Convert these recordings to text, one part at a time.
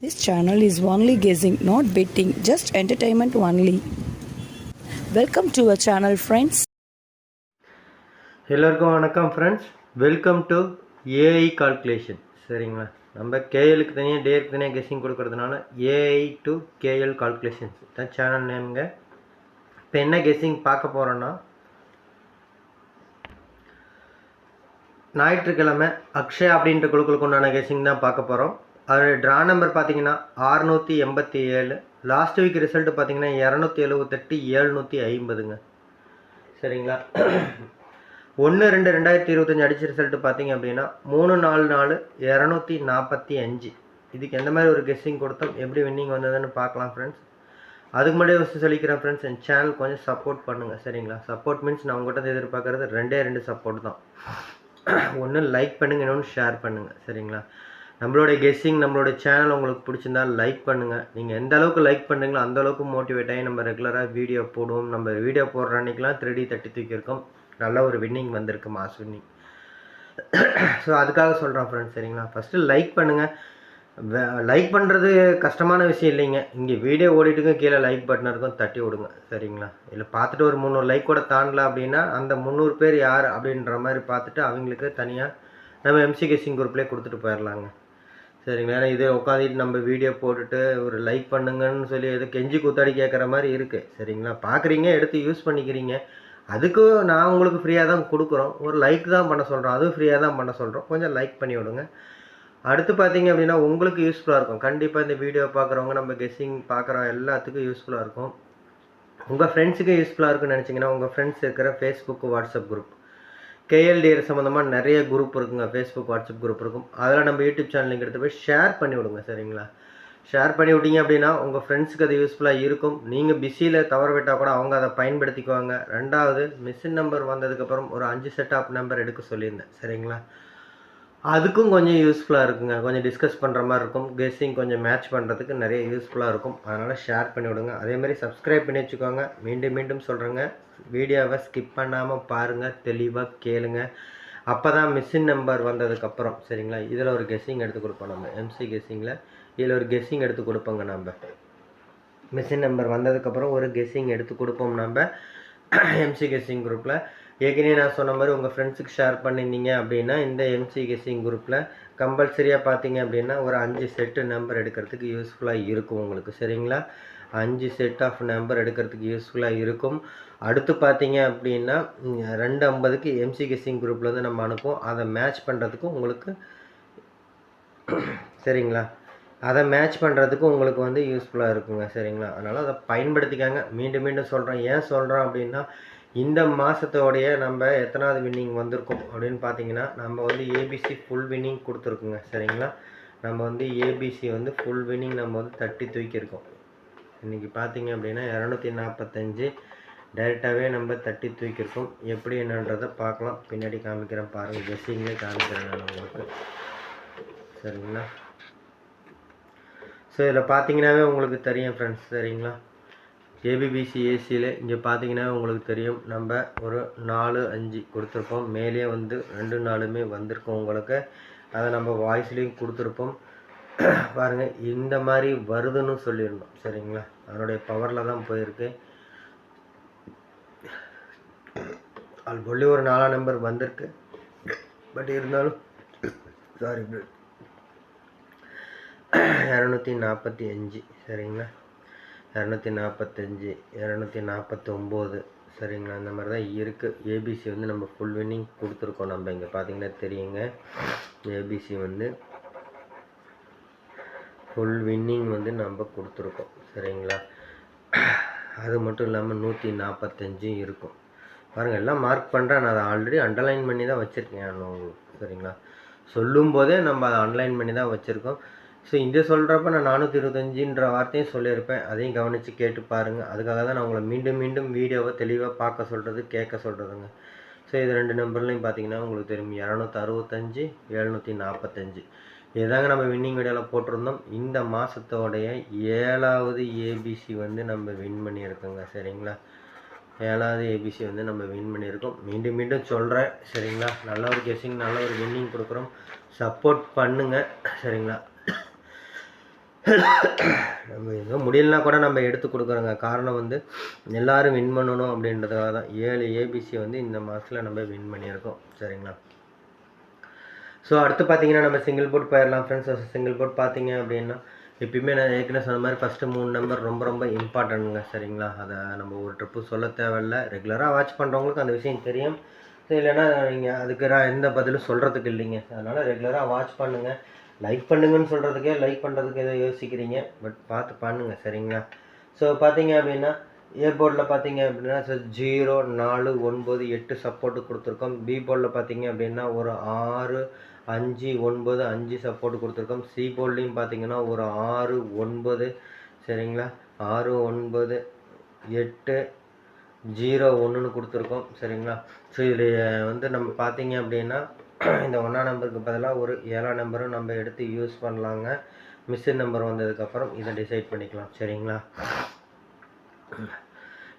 This channel is only guessing, not betting, just entertainment only. Welcome to our channel friends எல்லோருக்கும் வணக்கம் friends welcome to AI calculation சரிங்களா? நம்ம கேஎலுக்கு தனியாக டேக்கு தனியாக கெஸ்ஸிங் கொடுக்கறதுனால ஏஐ டு கேஎல் கால்குலேஷன்ஸ் தான் சேனல் நேமுங்க இப்போ என்ன கெஸ்ஸிங் பார்க்க போகிறோன்னா ஞாயிற்றுக்கிழமை அக்ஷயா அப்படின்ற குழுக்களுக்கு உண்டான கெஸ்ஸிங் தான் பார்க்க போகிறோம் அதோட ட்ரா நம்பர் பார்த்தீங்கன்னா ஆறுநூற்றி எண்பத்தி ஏழு. லாஸ்ட் வீக் ரிசல்ட் பார்த்தீங்கன்னா இரநூத்தி எழுபத்தெட்டு ஏழ்நூற்றி ஐம்பதுங்க. சரிங்களா? ஒன்று ரெண்டு ரெண்டாயிரத்தி இருபத்தஞ்சி அடிச்ச ரிசல்ட்டு பார்த்தீங்க அப்படின்னா மூணு நாலு நாலு இரநூத்தி நாற்பத்தி அஞ்சு. இதுக்கு எந்த மாதிரி ஒரு கெஸ்ஸிங் கொடுத்தோம்? எப்படி வின்னிங் வந்ததுன்னு பார்க்கலாம் ஃப்ரெண்ட்ஸ் அதுக்கு முன்னாடி ஃபஸ்ட்டு சொல்லிக்கிறேன் ஃப்ரெண்ட்ஸ் என் சேனல் கொஞ்சம் சப்போர்ட் பண்ணுங்கள் சரிங்களா? சப்போர்ட் மீன்ஸ் நான் உங்கள்கிட்ட எதிர்பார்க்குறது ரெண்டே ரெண்டு சப்போர்ட் தான். ஒன்று லைக் பண்ணுங்கள் இன்னொன்று ஷேர் பண்ணுங்கள் சரிங்களா? நம்மளுடைய கெஸ்ஸிங் நம்மளோட சேனல் உங்களுக்கு பிடிச்சிருந்தா லைக் பண்ணுங்கள் நீங்கள் எந்த அளவுக்கு லைக் பண்ணுறீங்களோ அந்த அளவுக்கு மோட்டிவேட் ஆகி நம்ம ரெகுலராக வீடியோ போடுவோம். நம்ம வீடியோ போடுற அன்றைக்கெலாம் த்ரீ தட்டி தூக்கியிருக்கோம் நல்ல ஒரு வின்னிங் வந்திருக்கு மாஸ் வின்னிங் ஸோ அதுக்காக சொல்கிறேன் ஃப்ரெண்ட்ஸ் சரிங்களா? ஃபஸ்ட்டு லைக் பண்ணுங்கள் லைக் பண்ணுறது கஷ்டமான விஷயம் இல்லைங்க. இங்கே வீடியோ ஓடிட்டுக்கும் கீழே லைக் பட்டன் இருக்கும் தட்டி விடுங்க சரிங்களா? இல்லை பார்த்துட்டு ஒரு முந்நூறு லைக் கூட தாண்டல அப்படின்னா அந்த முந்நூறு பேர் யார் அப்படின்ற மாதிரி பார்த்துட்டு அவங்களுக்கு தனியாக நம்ம எம்சி கெஸ்ஸிங் குரூப்லேயே கொடுத்துட்டு போயிடலாங்க சரிங்களா ஏன்னா இது உட்காந்துட்டு நம்ம வீடியோ போட்டுட்டு ஒரு லைக் பண்ணுங்கன்னு சொல்லி எது கெஞ்சி கூத்தாடி கேட்குற மாதிரி இருக்குது சரிங்களா? பார்க்குறீங்க எடுத்து யூஸ் பண்ணிக்கிறீங்க. அதுக்கு நான் உங்களுக்கு ஃப்ரீயாக தான் கொடுக்குறோம். ஒரு லைக் தான் பண்ண சொல்கிறோம் அதுவும் ஃப்ரீயாக தான் பண்ண சொல்கிறோம் கொஞ்சம் லைக் பண்ணி விடுங்க. அடுத்து பார்த்தீங்க அப்படின்னா உங்களுக்கு யூஸ்ஃபுல்லாக இருக்கும். கண்டிப்பாக இந்த வீடியோ பார்க்குறவங்க நம்ம கெஸ்ஸிங் பார்க்குற எல்லாத்துக்கும் யூஸ்ஃபுல்லாக இருக்கும். உங்கள் ஃப்ரெண்ட்ஸுக்கு யூஸ்ஃபுல்லாக இருக்குன்னு நினச்சிங்கன்னா உங்கள் ஃப்ரெண்ட்ஸ் இருக்கிற ஃபேஸ்புக் வாட்ஸ்அப் குரூப் கேஎல்டிஆர் சம்மந்தமாக நிறைய குரூப் இருக்குங்க. ஃபேஸ்புக் வாட்ஸ்அப் குரூப் இருக்கும். அதில் நம்ம யூடியூப் சேனலுக்கு எடுத்து போய் ஷேர் பண்ணி விடுங்க சரிங்களா? ஷேர் பண்ணி விட்டீங்க அப்படின்னா உங்கள் ஃப்ரெண்ட்ஸுக்கு அது யூஸ்ஃபுல்லாக இருக்கும். நீங்கள் பிஸியில் தவற விட்டால் கூட அவங்க அதை பயன்படுத்திக்குவாங்க. ரெண்டாவது மிஷின் நம்பர் வந்ததுக்கப்புறம் ஒரு அஞ்சு செட் ஆஃப் நம்பர் எடுக்க சொல்லியிருந்தேன் சரிங்களா? அதுக்கும் கொஞ்சம் யூஸ்ஃபுல்லாக இருக்குங்க. கொஞ்சம் டிஸ்கஸ் பண்ணுற மாதிரி இருக்கும். கெஸ்ஸிங் கொஞ்சம் மேட்ச் பண்ணுறதுக்கு நிறைய யூஸ்ஃபுல்லாக இருக்கும். அதனால் ஷேர் பண்ணி விடுங்க. அதேமாதிரி சப்ஸ்கிரைப் பண்ணி வச்சுக்கோங்க. மீண்டும் மீண்டும் சொல்கிறேங்க வீடியோவை ஸ்கிப் பண்ணாமல் பாருங்கள் தெளிவாக கேளுங்க. அப்போ தான் மிஷின் நம்பர் வந்ததுக்கப்புறம் சரிங்களா? இதில் ஒரு கெஸ்ஸிங் எடுத்து கொடுப்போம் நம்ம. எம்சி கெஸ்ஸிங்கில் இதில் ஒரு கெஸ்ஸிங் எடுத்து கொடுப்போங்க நம்ம மிஷின் நம்பர் வந்ததுக்கப்புறம் ஒரு கெஸ்ஸிங் எடுத்து கொடுப்போம் நம்ம எம்சி கெஸ்ஸிங் குரூப்பில் ஏற்கனவே நான் சொன்ன மாதிரி உங்கள் ஃப்ரெண்ட்ஸுக்கு ஷேர் பண்ணியிருந்தீங்க அப்படின்னா இந்த எம்சி கெஸ்ஸிங் குரூப்பில் கம்பல்சரியாக பார்த்தீங்க அப்படின்னா ஒரு அஞ்சு செட்டு நம்பர் எடுக்கிறதுக்கு யூஸ்ஃபுல்லாக இருக்கும் உங்களுக்கு சரிங்களா? அஞ்சு செட் ஆஃப் நம்பர் எடுக்கிறதுக்கு யூஸ்ஃபுல்லாக இருக்கும். அடுத்து பார்த்தீங்க அப்படின்னா ரெண்டு ஐம்பதுக்கு எம்சி கெஸ்ஸிங் குரூப்பில் வந்து நம்ம அனுப்புவோம். அதை மேட்ச் பண்ணுறதுக்கும் உங்களுக்கு சரிங்களா? அதை மேட்ச் பண்ணுறதுக்கும் உங்களுக்கு வந்து யூஸ்ஃபுல்லாக இருக்குங்க சரிங்களா? அதனால் அதை பயன்படுத்திக்காங்க. மீண்டும் மீண்டும் சொல்கிறேன் ஏன் சொல்கிறோம் அப்படின்னா இந்த மாதத்தோடைய நம்ம எத்தனாவது வின்னிங் வந்திருக்கோம் அப்படின்னு பார்த்தீங்கன்னா நம்ம வந்து ஏபிசி ஃபுல் வின்னிங் கொடுத்துருக்குங்க சரிங்களா? நம்ம வந்து ஏபிசி வந்து ஃபுல் வின்னிங் நம்ம வந்து தட்டி தூக்கியிருக்கோம். இன்றைக்கி பார்த்தீங்க அப்படின்னா இரநூத்தி நாற்பத்தஞ்சு டைரெக்டாகவே நம்ம தட்டி தூக்கியிருக்கோம். எப்படி என்னன்றதை பார்க்கலாம். பின்னாடி காமிக்கிறேன் பாருங்கள் கெஸ்ஸிங்லேயே காமிக்கிறேன் நான் உங்களுக்கு. சரிங்களா? ஸோ இதில் பார்த்தீங்கன்னாவே உங்களுக்கு தெரியும் ஃப்ரெண்ட்ஸ் சரிங்களா? ஏபிபிசி ஏசியில் இங்கே பார்த்தீங்கன்னா உங்களுக்கு தெரியும். நம்ம ஒரு நாலு அஞ்சு கொடுத்துருப்போம். மேலேயே வந்து ரெண்டு நாளுமே வந்திருக்கோம் உங்களுக்கு. அதை நம்ம வாய்ஸ்லேயும் கொடுத்துருப்போம். பாருங்கள் இந்த மாதிரி வருதுன்னு சொல்லியிருந்தோம். சரிங்களா? அதனுடைய பவரில் தான் போயிருக்கு. ஆல்ரெடி ஒரு நாலாம் நம்பர் வந்திருக்கு. பட் இருந்தாலும் சாரி இரநூத்தி நாற்பத்தி அஞ்சு சரிங்களா? இரநூத்தி நாற்பத்தஞ்சு இரநூத்தி நாற்பத்தொம்போது சரிங்களா? அந்த மாதிரி தான் இருக்குது ஏபிசி வந்து நம்ம ஃபுல் வின்னிங் கொடுத்துருக்கோம் நம்ம இங்கே. பார்த்தீங்கன்னா தெரியுங்க. ஏபிசி வந்து ஃபுல் வின்னிங் வந்து நம்ம கொடுத்துருக்கோம். சரிங்களா? அது மட்டும் இல்லாமல் நூற்றி நாற்பத்தஞ்சும் இருக்கும். பாருங்கள் எல்லாம் மார்க் பண்ணுறேன் நான் அதை ஆல்ரெடி அண்டர்லைன் பண்ணி தான் வச்சுருக்கேன் நான் உங்களுக்கு. சரிங்களா? சொல்லும் போதே நம்ம அதை அண்டர்லைன் பண்ணி தான் வச்சுருக்கோம். ஸோ இந்த சொல்கிறப்ப நான் நானூற்றி இருபத்தஞ்சின்ற வார்த்தையும் சொல்லியிருப்பேன். அதையும் கவனித்து கேட்டு பாருங்கள் அதுக்காக தான் நான் உங்களை மீண்டும் மீண்டும் வீடியோவை தெளிவாக பார்க்க சொல்கிறது கேட்க சொல்கிறதுங்க ஸோ இது ரெண்டு நம்பர்லையும் பார்த்தீங்கன்னா உங்களுக்கு தெரியும். இரநூத்தி அறுபத்தஞ்சு எழுநூற்றி நாற்பத்தஞ்சு இதாங்க நம்ம வின்னிங் வீடியோவில் போட்டிருந்தோம். இந்த மாதத்தோடைய ஏழாவது ஏபிசி வந்து நம்ம வின் பண்ணியிருக்கோங்க சரிங்களா? ஏழாவது ஏபிசி வந்து நம்ம வின் பண்ணியிருக்கோம். மீண்டும் மீண்டும் சொல்கிறேன் சரிங்களா? நல்ல ஒரு கெஸிங் நல்ல ஒரு வின்னிங் கொடுக்குறோம். சப்போர்ட் பண்ணுங்க சரிங்களா? நம்ம எதுவும் முடியலனா கூட நம்ம எடுத்து கொடுக்குறோங்க. காரணம் வந்து எல்லாரும் வின் பண்ணணும் அப்படின்றதுக்காக தான் ஏழு ஏபிசி வந்து இந்த மாதத்தில் நம்ம வின் பண்ணியிருக்கோம் சரிங்களா? ஸோ அடுத்து பார்த்தீங்கன்னா நம்ம சிங்கிள் போர்ட் போயிடலாம் ஃப்ரெண்ட்ஸ் சிங்கிள் போர்ட் பார்த்தீங்க அப்படின்னா எப்பயுமே நான் ஏற்கனவே சொன்ன மாதிரி ஃபஸ்ட்டு மூணு நம்பர் ரொம்ப ரொம்ப இம்பார்ட்டன்ட்ங்க சரிங்களா? அதை நம்ம ஒரு ட்ரிப்பு சொல்ல தேவையில்ல. ரெகுலராக வாட்ச் பண்ணுறவங்களுக்கு அந்த விஷயம் தெரியும். இல்லைன்னா நீங்கள் அதுக்கு நான் எந்த பதிலும் சொல்கிறதுக்கு இல்லைங்க. அதனால் ரெகுலராக வாட்ச் பண்ணுங்கள் லைக் பண்ணுங்கன்னு சொல்கிறதுக்கே லைக் பண்ணுறதுக்கு எதோ யோசிக்கிறீங்க. பட் பார்த்து பண்ணுங்கள் சரிங்களா? ஸோ பார்த்தீங்க அப்படின்னா ஏ போர்டில் பார்த்தீங்க அப்படின்னா ஸோ ஜீரோ நாலு ஒன்பது எட்டு சப்போர்ட்டு கொடுத்துருக்கோம். பி போர்டில் பார்த்தீங்க அப்படின்னா ஒரு ஆறு அஞ்சு ஒன்பது அஞ்சு சப்போர்ட் கொடுத்துருக்கோம். சி போர்ட்லேயும் பார்த்தீங்கன்னா ஒரு ஆறு ஒன்பது சரிங்களா? ஆறு ஒன்பது எட்டு ஜீரோ ஒன்றுன்னு கொடுத்துருக்கோம் சரிங்களா? ஸோ இது வந்து நம்ம பார்த்தீங்க அப்படின்னா இந்த ஒன்றாம் நம்பருக்கு பதிலாக ஒரு ஏழாம் நம்பரும் நம்ம எடுத்து யூஸ் பண்ணலாங்க. மிஸ்ஸின் நம்பர் வந்ததுக்கப்புறம் இதை டிசைட் பண்ணிக்கலாம் சரிங்களா?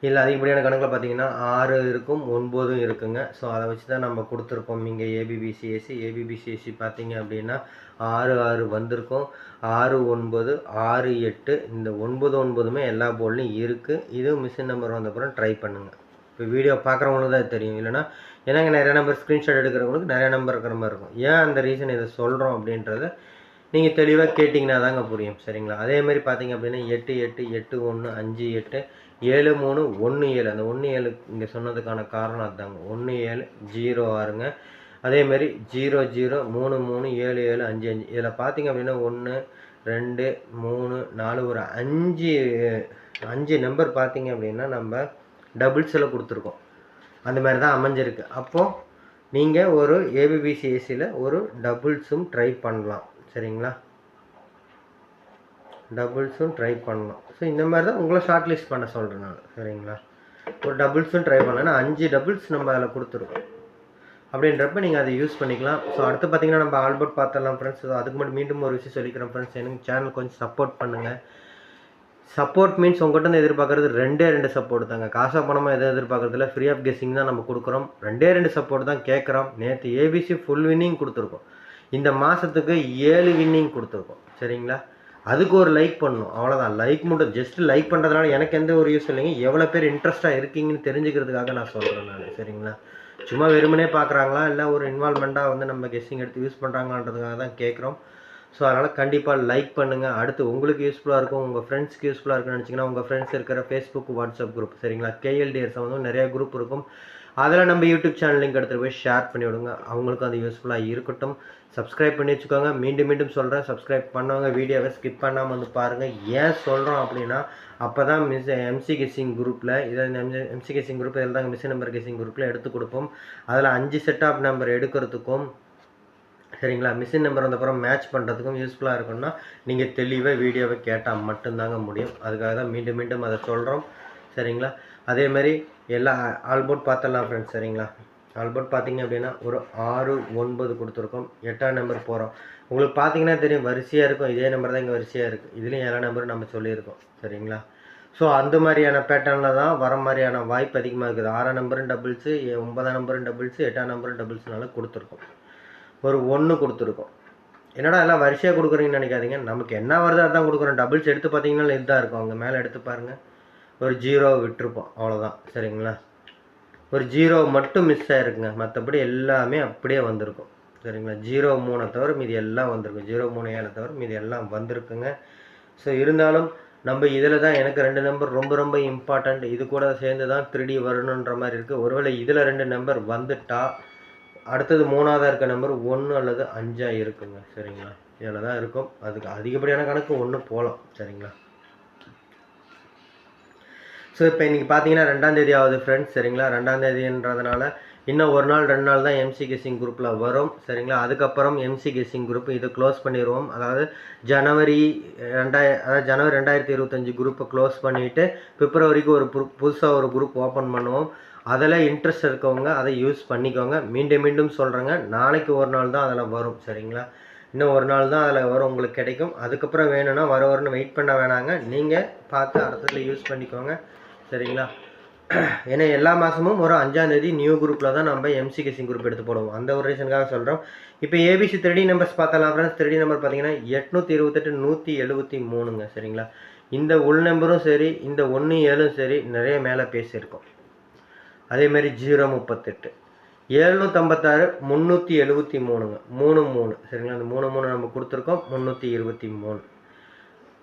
இல்லை அதிகப்படியான கணக்கில் பார்த்தீங்கன்னா ஆறு இருக்கும் ஒன்பதும் இருக்குங்க. ஸோ அதை வச்சு தான் நம்ம கொடுத்துருப்போம் இங்கே ஏபிபிசிஎஸ்சி ஏபிபிசிஎஸ்சி பார்த்தீங்க அப்படின்னா ஆறு ஆறு வந்திருக்கும். ஆறு ஒன்பது ஆறு எட்டு இந்த ஒன்பது ஒன்பதுமே எல்லா போர்ட்லையும் இருக்குது இது மிஷின் நம்பர் வந்தப்புறம் ட்ரை பண்ணுங்கள் இப்போ வீடியோ பார்க்குறவங்களுக்கு தான் தெரியும். இல்லைனா ஏன்னா இங்கே நிறைய நம்பர் ஸ்க்ரீன்ஷாட் எடுக்கிறவங்களுக்கு நிறைய நம்பர் இருக்கிற மாதிரி இருக்கும். ஏன் அந்த ரீசன் இதை சொல்கிறோம் அப்படின்றத நீங்கள் தெளிவாக கேட்டிங்கன்னா தாங்க புரியும். சரிங்களா? அதே மாதிரி பார்த்தீங்க அப்படின்னா எட்டு எட்டு எட்டு ஒன்று அஞ்சு எட்டு ஏழு மூணு ஒன்று ஏழு. அந்த ஒன்று ஏழு இங்கே சொன்னதுக்கான காரணம் அதுதாங்க ஒன்று ஏழு ஜீரோ ஆறுங்க. அதேமாரி ஜீரோ ஜீரோ மூணு மூணு ஏழு ஏழு அஞ்சு அஞ்சு. இதில் பார்த்தீங்க அப்படின்னா ஒன்று ரெண்டு மூணு நாலு ஒரு அஞ்சு அஞ்சு நம்பர் பார்த்தீங்க அப்படின்னா நம்ம டபுள்ஸில் கொடுத்துருக்கோம். அந்த மாதிரி தான் அமைஞ்சிருக்கு. அப்போது நீங்கள் ஒரு ஏபிபிசிஎஸ்சியில் ஒரு டபுள்ஸும் ட்ரை பண்ணலாம். சரிங்களா? டபுள்ஸும் ட்ரை பண்ணலாம். ஸோ இந்த மாதிரி தான் உங்களை ஷார்ட் லிஸ்ட் பண்ண சொல்கிறேன் நான். சரிங்களா? ஒரு டபுள்ஸும் ட்ரை பண்ணலாம். அஞ்சு டபுள்ஸ் நம்ம அதில் கொடுத்துருக்கோம். அப்படின்றப்ப நீங்கள் அதை யூஸ் பண்ணிக்கலாம். ஸோ அடுத்து பார்த்தீங்கன்னா நம்ம ஆல்பர்ட் பார்த்துடலாம் ஃப்ரெண்ட்ஸ் அதுக்கு மட்டும் மீண்டும் ஒரு விஷயம் சொல்லிக்கிறேன் ஃப்ரெண்ட்ஸ் எனக்கு சேனல் கொஞ்சம் சப்போர்ட் பண்ணுங்கள் சப்போர்ட் மீன்ஸ் உங்கள்கிட்ட இருந்து எதிர்பார்க்குறது ரெண்டே ரெண்டு சப்போர்ட் தாங்க. காசா பணமாக எதை எதிர்பார்க்குறதுல ஃப்ரீ ஆஃப் கெஸிங் தான் நம்ம கொடுக்குறோம். ரெண்டே ரெண்டு சப்போர்ட் தான் கேட்குறோம். நேற்று ஏபிசி ஃபுல் வின்னிங் கொடுத்துருக்கோம். இந்த மாதத்துக்கு ஏழு வின்னிங் கொடுத்துருக்கோம். சரிங்களா? அதுக்கு ஒரு லைக் பண்ணணும். அவ்வளோதான் லைக் மட்டும் ஜஸ்ட் லைக் பண்ணுறதுனால எனக்கு எந்த ஒரு யூஸ் இல்லைங்க. எவ்வளோ பேர் இன்ட்ரெஸ்ட்டாக இருக்கீங்கன்னு தெரிஞ்சுக்கிறதுக்காக நான் சொல்கிறேன் நான் சரிங்களா? சும்மா வெறுமனே பார்க்குறாங்களா இல்லை ஒரு இன்வால்மெண்ட்டாக வந்து நம்ம கெஸ்ஸிங் எடுத்து யூஸ் பண்ணுறாங்கன்றதுக்காக தான் கேட்குறோம் ஸோ அதனால் கண்டிப்பாக லைக் பண்ணுங்கள் அடுத்து உங்களுக்கு யூஸ்ஃபுல்லாக இருக்கும் உங்கள் ஃப்ரெண்ட்ஸ்க்கு யூஸ்ஃபுல்லாக இருக்குன்னு நினச்சிங்கன்னா உங்கள் ஃப்ரெண்ட்ஸ் இருக்கிற ஃபேஸ்புக் வாட்ஸ்அப் குரூப் சரிங்களா? கேஎல்டிஎஸ் வந்து நிறைய குரூப் இருக்கும். அதில் நம்ம யூடியூப் சேனல் லிங்க் எடுத்துகிட்டு போய் ஷேர் பண்ணி விடுங்க அவங்களுக்கும் அது யூஸ்ஃபுல்லாக இருக்கட்டும். சப்ஸ்கிரைப் பண்ணி வச்சுக்கோங்க. மீண்டும் மீண்டும் சொல்கிறேன் சப்ஸ்கிரைப் பண்ணவங்க வீடியோவை ஸ்கிப் பண்ணாமல் வந்து பாருங்கள் ஏன் சொல்கிறோம் அப்படின்னா அப்போ தான் மிஸ் எம்சி கெஸிங் குரூப்பில் இதை எம்சி கெஸிங் குரூப் இதில் தாங்க மிஸ் நம்பர் கெஸிங் குரூப்பில் எடுத்து கொடுப்போம். அதில் அஞ்சு செட் ஆஃப் நம்பர் எடுக்கிறதுக்கும் சரிங்களா? மிஷின் நம்பர் வந்தப்புறம் மேட்ச் பண்ணுறதுக்கும் யூஸ்ஃபுல்லாக இருக்கும்னா நீங்கள் தெளிவாக வீடியோவை கேட்டால் மட்டும்தாங்க முடியும். அதுக்காக தான் மீண்டும் மீண்டும் அதை சொல்கிறோம் சரிங்களா? அதே மாதிரி எல்லா ஆல்போர்ட் பார்த்துடலாம் ஃப்ரெண்ட்ஸ் சரிங்களா? ஆல்போர்ட் பார்த்தீங்க அப்படின்னா ஒரு ஆறு ஒன்பது கொடுத்துருக்கோம். எட்டாம் நம்பர் போகிறோம் உங்களுக்கு பார்த்தீங்கன்னா தெரியும் வரிசையாக இருக்கும். இதே நம்பர் தான் இங்கே வரிசையாக இருக்குது இதுலேயும் ஏழாம் நம்பரும் நம்ம சொல்லியிருக்கோம். சரிங்களா? ஸோ அந்த மாதிரியான பேட்டர்னில் தான் வர மாதிரியான வாய்ப்பு அதிகமாக இருக்குது. ஆறாம் நம்பரும் டபுள்ஸு ஒன்பதாம் நம்பரும் டபுள்ஸு எட்டாம் நம்பரும் டபுள்ஸ்னால கொடுத்துருக்கோம். ஒரு ஒன்று கொடுத்துருக்கோம். என்னடா எல்லாம் வரிசையாக கொடுக்குறீங்கன்னு நினைக்காதீங்க. நமக்கு என்ன வருதோ அதான் கொடுக்குறோம். டபுள்ஸ் எடுத்து பார்த்தீங்கன்னா இதுதான் இருக்கும். அவங்க மேலே எடுத்து பாருங்கள் ஒரு ஜீரோ விட்டுருப்போம் அவ்வளோதான் சரிங்களா? ஒரு ஜீரோ மட்டும் மிஸ் ஆகிருக்குங்க மற்றபடி எல்லாமே அப்படியே வந்திருக்கும். சரிங்களா? ஜீரோ மூணை தவிர மீதி எல்லாம் வந்திருக்கும். ஜீரோ மூணு ஏழை தவிர மீதி எல்லாம் வந்திருக்குங்க. ஸோ இருந்தாலும் நம்ம இதில் தான் எனக்கு ரெண்டு நம்பர் ரொம்ப ரொம்ப இம்பார்ட்டண்ட் இது கூட சேர்ந்து தான் த்ரீ வரணுன்ற மாதிரி இருக்குது ஒருவேளை இதில் ரெண்டு நம்பர் வந்துட்டா அடுத்தது மூணாவதாக இருக்க நம்பர் ஒன்று அல்லது அஞ்சாக இருக்குங்க. சரிங்களா? இதில் தான் இருக்கும். அதுக்கு அதிகப்படியான கணக்கு ஒன்று போகலாம் சரிங்களா? ஸோ இப்போ இன்றைக்கி பார்த்தீங்கன்னா ரெண்டாம் தேதி ஆகுது ஃப்ரெண்ட்ஸ் சரிங்களா? ரெண்டாம் தேதின்றதுனால இன்னும் ஒரு நாள் ரெண்டு நாள் தான் எம்சி கெஸ்ஸிங் குரூப்பில் வரும் சரிங்களா? அதுக்கப்புறம் எம்சி கெஸ்ஸிங் குரூப் இது க்ளோஸ் பண்ணிடுவோம் அதாவது ஜனவரி ரெண்டாய அதாவது ஜனவரி ரெண்டாயிரத்தி இருபத்தஞ்சி குரூப்பை க்ளோஸ் பண்ணிவிட்டு பிப்ரவரிக்கு ஒரு புதுசாக ஒரு குரூப் ஓப்பன் பண்ணுவோம். அதில் இன்ட்ரெஸ்ட் இருக்கவங்க அதை யூஸ் பண்ணிக்கோங்க. மீண்டும் மீண்டும் சொல்கிறேங்க நாளைக்கு ஒரு நாள் தான் அதில் வரும் சரிங்களா? இன்னும் ஒரு நாள் தான் அதில் வரும் உங்களுக்கு கிடைக்கும். அதுக்கப்புறம் வேணும்னா வர வரணும் வெயிட் பண்ண வேணாங்க. நீங்கள் பார்த்து அடுத்ததில் யூஸ் பண்ணிக்கோங்க. சரிங்களா? ஏன்னா எல்லா மாதமும் ஒரு அஞ்சாந்தேதி நியூ குரூப்பில் தான் நம்ம எம்சிகேசிங் குரூப் எடுத்து போடுவோம். அந்த ஒரு ரீசனுக்காக சொல்கிறோம் இப்போ ஏபிசி த்ரீ நம்பர்ஸ் பார்த்தலாம் ஃப்ரெண்ட்ஸ் த்ரீ நம்பர் பார்த்தீங்கன்னா எட்நூற்றி இருபத்தெட்டு நூற்றி எழுபத்தி மூணுங்க சரிங்களா? இந்த உள் நம்பரும் சரி இந்த ஒன்று ஏழும் சரி நிறைய மேலே பேசியிருக்கோம். அதேமாரி ஜீரோ முப்பத்தெட்டு. ஏழ்நூற்றம்பத்தாறு முந்நூற்றி எழுபத்தி மூணுங்க. மூணு மூணு சரிங்களா? அந்த மூணு மூணு நம்ம கொடுத்துருக்கோம். முந்நூற்றி இருபத்தி மூணு.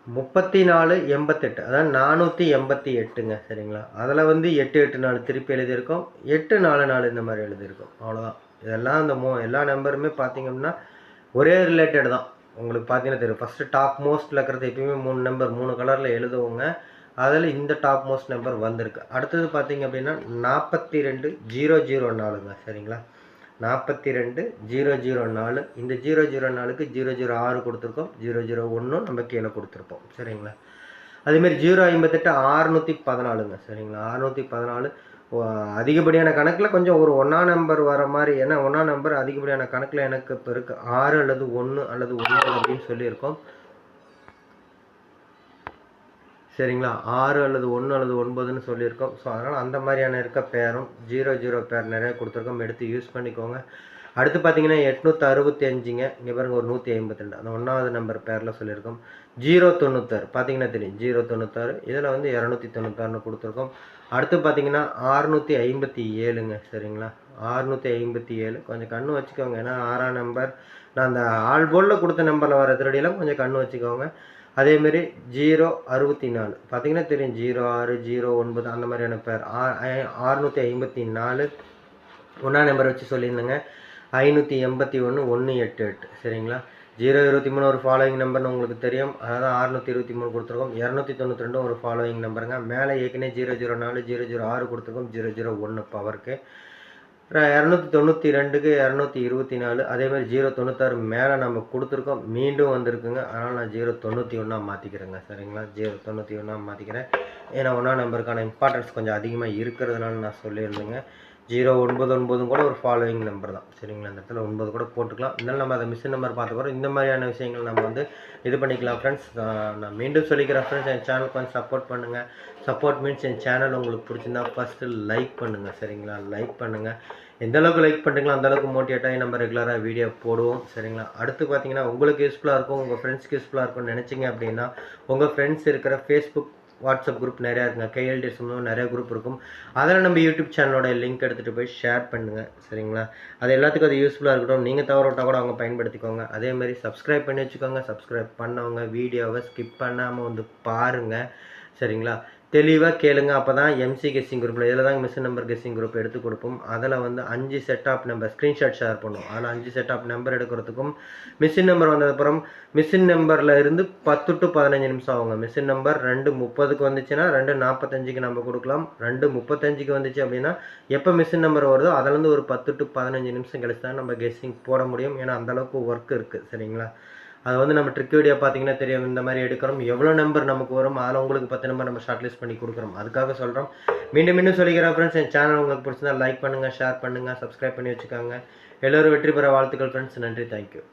முப்பத்தி நாலு எண்பத்தெட்டு. அதாவது நானூற்றி எண்பத்தி எட்டுங்க சரிங்களா? அதில் வந்து எட்டு எட்டு நாலு திருப்பி எழுதியிருக்கோம். எட்டு நாலு நாலு இந்த மாதிரி எழுதியிருக்கோம். அவ்வளோதான் இதெல்லாம் அந்த மோ எல்லா நம்பருமே பார்த்தீங்கன்னா ஒரே ரிலேட்டட் தான். உங்களுக்கு பார்த்தீங்கன்னா தெரியும். ஃபஸ்ட்டு டாப் மோஸ்ட்டில் இருக்கிறது எப்பயுமே மூணு நம்பர் மூணு கலரில் எழுதுவோங்க. அதில் இந்த டாப் மோஸ்ட் நம்பர் வந்திருக்கு. அடுத்தது பார்த்தீங்க அப்படின்னா நாற்பத்தி ரெண்டு ஜீரோ ஜீரோ நாலுங்க சரிங்களா? நாற்பத்தி ரெண்டு ஜீரோ ஜீரோ நாலு. இந்த ஜீரோ ஜீரோ நாலுக்கு ஜீரோ ஜீரோ ஆறு கொடுத்துருக்கோம். ஜீரோ ஜீரோ ஒன்றும் நம்ம கீழே கொடுத்துருப்போம். சரிங்களா? அதேமாரி ஜீரோ ஐம்பத்தெட்டு ஆறுநூற்றி பதினாலுங்க. சரிங்களா? அறுநூற்றி பதினாலு. அதிகப்படியான கணக்கில் கொஞ்சம் ஒரு ஒன்றா நம்பர் வர மாதிரி ஏன்னா ஒன்றா நம்பர் அதிகப்படியான கணக்கில் எனக்கு இப்போ இருக்குது ஆறு அல்லது ஒன்று அல்லது ஒன்று அப்படின்னு சொல்லியிருக்கோம். சரிங்களா? ஆறு அல்லது ஒன்று அல்லது ஒன்பதுன்னு சொல்லியிருக்கோம். ஸோ அதனால் அந்த மாதிரியான இருக்க பேரும் ஜீரோ ஜீரோ பேர் நிறைய கொடுத்துருக்கோம். எடுத்து யூஸ் பண்ணிக்கோங்க. அடுத்து பார்த்தீங்கன்னா எட்நூற்றி அறுபத்தி அஞ்சுங்க இங்கே பாருங்க ஒரு நூற்றி ஐம்பத்தி ரெண்டு. அந்த ஒன்றாவது நம்பர் பேரில் சொல்லியிருக்கோம். ஜீரோ தொண்ணூத்தாறு. பார்த்தீங்கன்னா தெரியும். ஜீரோ தொண்ணூத்தாறு. இதில் வந்து இரநூத்தி தொண்ணூத்தாறுன்னு கொடுத்துருக்கோம். அடுத்து பார்த்தீங்கன்னா ஆறுநூற்றி ஐம்பத்தி ஏழுங்க. சரிங்களா? ஆறுநூற்றி ஐம்பத்தி ஏழு. கொஞ்சம் கண்ணு வச்சுக்கோங்க. ஏன்னா ஆறாம் நம்பர் நான் அந்த ஆள் கொடுத்த நம்பரில் வர திருடியெல்லாம் கொஞ்சம் கண்ணு வச்சுக்கோங்க. அதேமாரி ஜீரோ அறுபத்தி நாலு பார்த்தீங்கன்னா தெரியும் ஜீரோ ஆறு ஜீரோ ஒன்பது அந்த மாதிரியான பேர். ஆறுநூற்றி ஐம்பத்தி நாலு ஒன்றா நம்பர் வச்சு சொல்லியிருந்தேங்க. ஐநூற்றி எண்பத்தி ஒன்று ஒன்று எட்டு எட்டு. சரிங்களா? ஜீரோ இருபத்தி மூணு ஒரு ஃபாலோயிங் நம்பர்னு உங்களுக்கு தெரியும். அதாவது அறுநூற்றி இருபத்தி மூணு கொடுத்துருக்கோம். இரநூத்தி தொண்ணூற்றி ரெண்டும் ஒரு ஃபாலோயிங் நம்பருங்க மேலே ஏற்கனவே ஜீரோ ஜீரோ நாலு ஜீரோ ஜீரோ ஆறு கொடுத்துருக்கோம். ஜீரோ ஜீரோ ஒன்று பவருக்கு இரநூத்தி தொண்ணூற்றி ரெண்டுக்கு இரநூத்தி இருபத்தி நாலு அதேமாதிரி ஜீரோ தொண்ணூத்தாறு மேலே நம்ம கொடுத்துருக்கோம். மீண்டும் வந்திருக்குங்க. அதனால் நான் ஜீரோ தொண்ணூற்றி ஒன்றா மாற்றிக்கிறேங்க சரிங்களா? ஜீரோ தொண்ணூற்றி ஒன்றா மாற்றிக்கிறேன் ஏன்னா ஒன்றா நம்பருக்கான இம்பார்ட்டன்ஸ் கொஞ்சம் அதிகமாக இருக்கிறதுனால நான் சொல்லியிருந்தேங்க. ஜீரோ ஒன்பது ஒன்பதும் கூட ஒரு ஃபாலோயிங் நம்பர் தான். சரிங்களா? இந்த இடத்துல ஒன்பது கூட போட்டுக்கலாம். இருந்தாலும் நம்ம அதை மிஷின் நம்பர் பார்த்து போகிறோம் இந்த மாதிரியான விஷயங்கள் நம்ம வந்து இது பண்ணிக்கலாம் ஃப்ரெண்ட்ஸ் நான் மீண்டும் சொல்லிக்கிறேன் ஃப்ரெண்ட்ஸ் என் சேனலுக்கு கொஞ்சம் சப்போர்ட் பண்ணுங்கள் சப்போர்ட் மீன்ஸ் என் சேனல் உங்களுக்கு பிடிச்சிருந்தா ஃபஸ்ட்டு லைக் பண்ணுங்கள் சரிங்களா? லைக் பண்ணுங்கள் எந்த அளவுக்கு லைக் பண்ணுறீங்களோ அந்த அளவுக்கு மோட்டிவேட்டாகி நம்ம ரெகுலராக வீடியோ போடுவோம். சரிங்களா? அடுத்து பார்த்தீங்கன்னா உங்களுக்கு யூஸ்ஃபுல்லாக இருக்கும் உங்கள் ஃப்ரெண்ட்ஸ்க்கு யூஸ்ஃபுல்லாக இருக்கும்னு நினச்சிங்க அப்படின்னா உங்கள் ஃப்ரெண்ட்ஸ் இருக்கிற ஃபேஸ்புக் வாட்ஸ்அப் குரூப் நிறையா இருக்குங்க. கைஎல்டி சம்மந்தம் நிறைய குரூப் இருக்கும். அதில் நம்ம யூடியூப் சேனலோட லிங்க் எடுத்துகிட்டு போய் ஷேர் பண்ணுங்கள் சரிங்களா? அது எல்லாத்துக்கும் அது யூஸ்ஃபுல்லாக இருக்கட்டும். நீங்கள் தவற விட்டால் கூட அவங்க பயன்படுத்திக்கோங்க. அதே மாதிரி சப்ஸ்கிரைப் பண்ணி வச்சுக்கோங்க. சப்ஸ்கிரைப் பண்ணவங்க வீடியோவை ஸ்கிப் பண்ணாமல் வந்து பாருங்கள் சரிங்களா? தெளிவாக கேளுங்க. அப்போ தான் எம்சி கெஸ்ஸிங் குரூப்பில் இதில் தான் மிஷின் நம்பர் கெஸ்ஸிங் குரூப் எடுத்து கொடுப்போம். அதில் வந்து அஞ்சு set of number screenshot share பண்ணுவோம் அதில் அஞ்சு செட் ஆஃப் நம்பர் எடுக்கிறதுக்கும் மிஷின் நம்பர் வந்ததுக்கப்புறம் மிஷின் நம்பரில் இருந்து பத்து டு பதினஞ்சு நிமிஷம் ஆகுங்க. மிஷின் நம்பர் ரெண்டு முப்பதுக்கு வந்துச்சுன்னா ரெண்டு நாற்பத்தஞ்சுக்கு நம்ம கொடுக்கலாம். ரெண்டு முப்பத்தஞ்சுக்கு வந்துச்சு அப்படின்னா எப்போ மிஷின் நம்பர் வருதோ அதுலேருந்து ஒரு பத்து டு பதினஞ்சு நிமிஷம் கழிச்சு தான் நம்ம கெஸ்ஸிங் போட முடியும். ஏன்னா அந்தளவுக்கு ஒர்க் இருக்குது சரிங்களா? அது வந்து நம்ம ட்ரிக் வீடியோ பார்த்தீங்கன்னா தெரியும். இந்த மாதிரி எடுக்கிறோம். எவ்வளோ நம்பர் நமக்கு வரும் அதில் உங்களுக்கு பத்து நம்பர் நம்ம ஷார்ட் லிஸ்ட் பண்ணி கொடுக்குறோம். அதுக்காக சொல்கிறோம் மீண்டும் மீண்டும் சொல்லிக்கிறேன் ஃப்ரெண்ட்ஸ் என் சேனல் உங்களுக்கு பிடிச்சிருந்தா லைக் பண்ணுங்கள் ஷேர் பண்ணுங்கள் சப்ஸ்கிரைப் பண்ணி வச்சுக்கோங்க. எல்லோரும் வெற்றி பெற வாழ்த்துக்கள் ஃப்ரெண்ட்ஸ் நன்றி. தேங்க்யூ